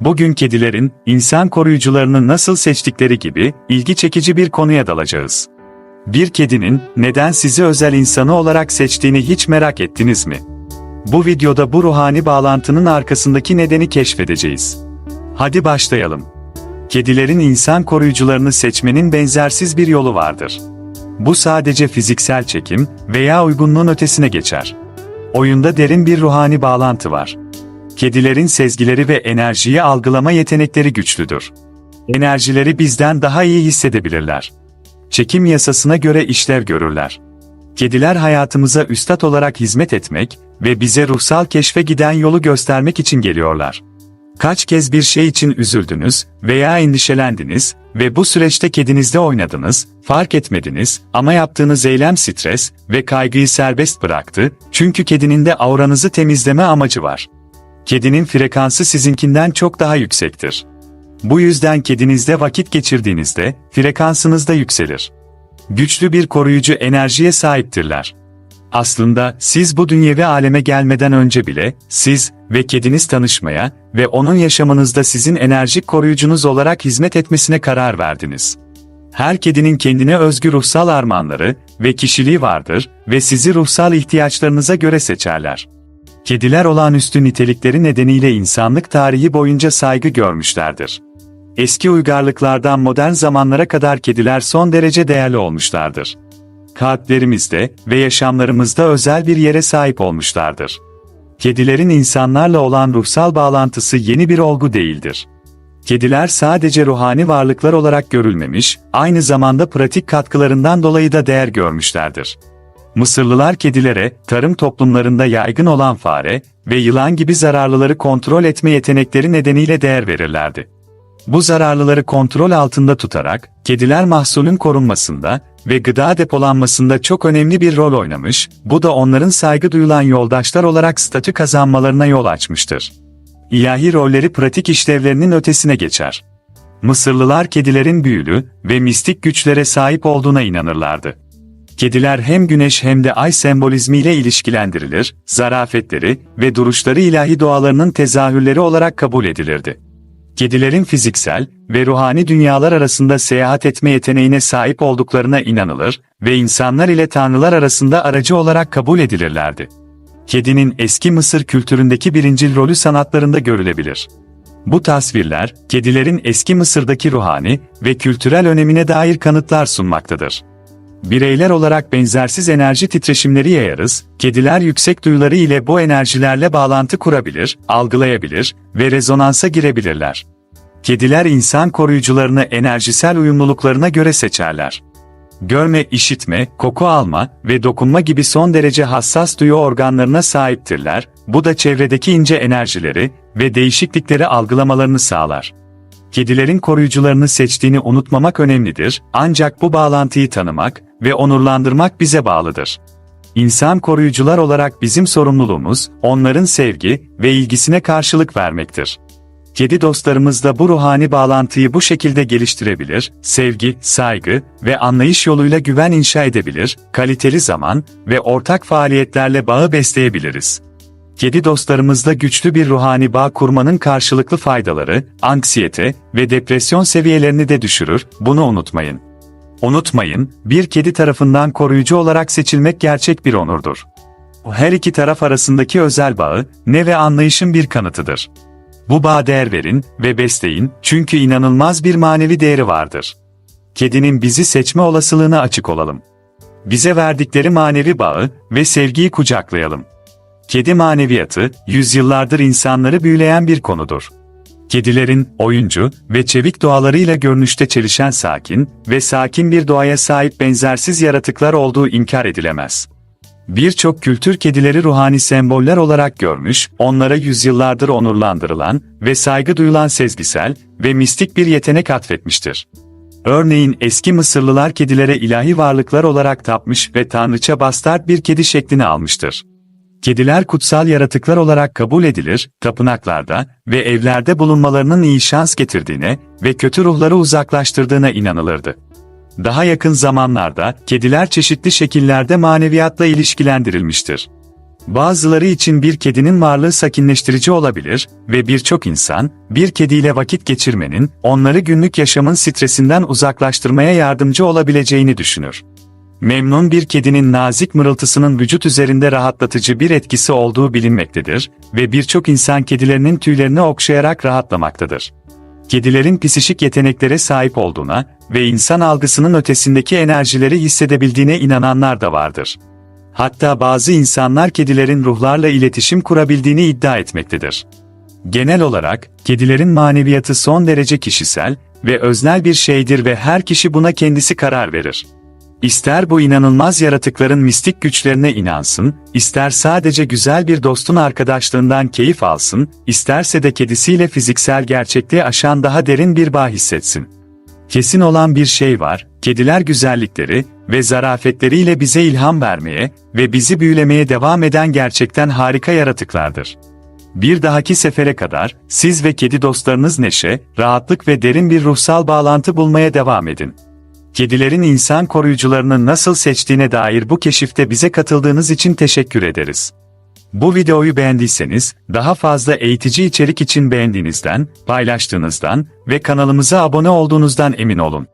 Bugün kedilerin insan koruyucularını nasıl seçtikleri gibi ilgi çekici bir konuya dalacağız. Bir kedinin neden sizi özel insanı olarak seçtiğini hiç merak ettiniz mi? Bu videoda bu ruhani bağlantının arkasındaki nedeni keşfedeceğiz. Hadi başlayalım. Kedilerin insan koruyucularını seçmenin benzersiz bir yolu vardır. Bu sadece fiziksel çekim veya uygunluğun ötesine geçer. Oyunda derin bir ruhani bağlantı var. Kedilerin sezgileri ve enerjiyi algılama yetenekleri güçlüdür. Enerjileri bizden daha iyi hissedebilirler. Çekim yasasına göre işlev görürler. Kediler hayatımıza üstad olarak hizmet etmek ve bize ruhsal keşfe giden yolu göstermek için geliyorlar. Kaç kez bir şey için üzüldünüz veya endişelendiniz ve bu süreçte kedinizde oynadınız, fark etmediniz ama yaptığınız eylem stres ve kaygıyı serbest bıraktı çünkü kedinin de auranızı temizleme amacı var. Kedinin frekansı sizinkinden çok daha yüksektir. Bu yüzden kedinizde vakit geçirdiğinizde frekansınız da yükselir. Güçlü bir koruyucu enerjiye sahiptirler. Aslında siz bu dünyevi aleme gelmeden önce bile siz ve kediniz tanışmaya ve onun yaşamınızda sizin enerjik koruyucunuz olarak hizmet etmesine karar verdiniz. Her kedinin kendine özgü ruhsal armağanları ve kişiliği vardır ve sizi ruhsal ihtiyaçlarınıza göre seçerler. Kediler olağanüstü nitelikleri nedeniyle insanlık tarihi boyunca saygı görmüşlerdir. Eski uygarlıklardan modern zamanlara kadar kediler son derece değerli olmuşlardır. Kalplerimizde ve yaşamlarımızda özel bir yere sahip olmuşlardır. Kedilerin insanlarla olan ruhsal bağlantısı yeni bir olgu değildir. Kediler sadece ruhani varlıklar olarak görülmemiş, aynı zamanda pratik katkılarından dolayı da değer görmüşlerdir. Mısırlılar kedilere, tarım toplumlarında yaygın olan fare ve yılan gibi zararlıları kontrol etme yetenekleri nedeniyle değer verirlerdi. Bu zararlıları kontrol altında tutarak, kediler mahsulün korunmasında ve gıda depolanmasında çok önemli bir rol oynamış, bu da onların saygı duyulan yoldaşlar olarak statü kazanmalarına yol açmıştır. İlahi rolleri pratik işlevlerinin ötesine geçer. Mısırlılar kedilerin büyülü ve mistik güçlere sahip olduğuna inanırlardı. Kediler hem güneş hem de ay sembolizmiyle ilişkilendirilir, zarafetleri ve duruşları ilahi doğalarının tezahürleri olarak kabul edilirdi. Kedilerin fiziksel ve ruhani dünyalar arasında seyahat etme yeteneğine sahip olduklarına inanılır ve insanlar ile tanrılar arasında aracı olarak kabul edilirlerdi. Kedinin eski Mısır kültüründeki birincil rolü sanatlarında görülebilir. Bu tasvirler, kedilerin eski Mısır'daki ruhani ve kültürel önemine dair kanıtlar sunmaktadır. Bireyler olarak benzersiz enerji titreşimleri yayarız, kediler yüksek duyuları ile bu enerjilerle bağlantı kurabilir, algılayabilir ve rezonansa girebilirler. Kediler insan koruyucularını enerjisel uyumluluklarına göre seçerler. Görme, işitme, koku alma ve dokunma gibi son derece hassas duyu organlarına sahiptirler, bu da çevredeki ince enerjileri ve değişiklikleri algılamalarını sağlar. Kedilerin koruyucularını seçtiğini unutmamak önemlidir, ancak bu bağlantıyı tanımak ve onurlandırmak bize bağlıdır. İnsan koruyucular olarak bizim sorumluluğumuz, onların sevgi ve ilgisine karşılık vermektir. Kedi dostlarımız da bu ruhani bağlantıyı bu şekilde geliştirebilir, sevgi, saygı ve anlayış yoluyla güven inşa edebilir, kaliteli zaman ve ortak faaliyetlerle bağı besleyebiliriz. Kedi dostlarımızla güçlü bir ruhani bağ kurmanın karşılıklı faydaları, anksiyete ve depresyon seviyelerini de düşürür, bunu unutmayın. Unutmayın, bir kedi tarafından koruyucu olarak seçilmek gerçek bir onurdur. Her iki taraf arasındaki özel bağı, ne ve anlayışın bir kanıtıdır. Bu bağa değer verin ve besleyin çünkü inanılmaz bir manevi değeri vardır. Kedinin bizi seçme olasılığına açık olalım. Bize verdikleri manevi bağı ve sevgiyi kucaklayalım. Kedi maneviyatı, yüzyıllardır insanları büyüleyen bir konudur. Kedilerin, oyuncu ve çevik doğalarıyla görünüşte çelişen sakin ve sakin bir doğaya sahip benzersiz yaratıklar olduğu inkar edilemez. Birçok kültür kedileri ruhani semboller olarak görmüş, onlara yüzyıllardır onurlandırılan ve saygı duyulan sezgisel ve mistik bir yetenek atfetmiştir. Örneğin eski Mısırlılar kedilere ilahi varlıklar olarak tapmış ve tanrıça bastard bir kedi şeklini almıştır. Kediler kutsal yaratıklar olarak kabul edilir, tapınaklarda ve evlerde bulunmalarının iyi şans getirdiğine ve kötü ruhları uzaklaştırdığına inanılırdı. Daha yakın zamanlarda kediler çeşitli şekillerde maneviyatla ilişkilendirilmiştir. Bazıları için bir kedinin varlığı sakinleştirici olabilir ve birçok insan, bir kediyle vakit geçirmenin, onları günlük yaşamın stresinden uzaklaştırmaya yardımcı olabileceğini düşünür. Memnun bir kedinin nazik mırıltısının vücut üzerinde rahatlatıcı bir etkisi olduğu bilinmektedir ve birçok insan kedilerinin tüylerini okşayarak rahatlamaktadır. Kedilerin psişik yeteneklere sahip olduğuna ve insan algısının ötesindeki enerjileri hissedebildiğine inananlar da vardır. Hatta bazı insanlar kedilerin ruhlarla iletişim kurabildiğini iddia etmektedir. Genel olarak, kedilerin maneviyatı son derece kişisel ve öznel bir şeydir ve her kişi buna kendisi karar verir. İster bu inanılmaz yaratıkların mistik güçlerine inansın, ister sadece güzel bir dostun arkadaşlığından keyif alsın, isterse de kedisiyle fiziksel gerçekliği aşan daha derin bir bağ hissetsin. Kesin olan bir şey var, kediler güzellikleri ve zarafetleriyle bize ilham vermeye ve bizi büyülemeye devam eden gerçekten harika yaratıklardır. Bir dahaki sefere kadar, siz ve kedi dostlarınız neşe, rahatlık ve derin bir ruhsal bağlantı bulmaya devam edin. Kedilerin insan koruyucularını nasıl seçtiğine dair bu keşifte bize katıldığınız için teşekkür ederiz. Bu videoyu beğendiyseniz, daha fazla eğitici içerik için beğendiğinizden, paylaştığınızdan ve kanalımıza abone olduğunuzdan emin olun.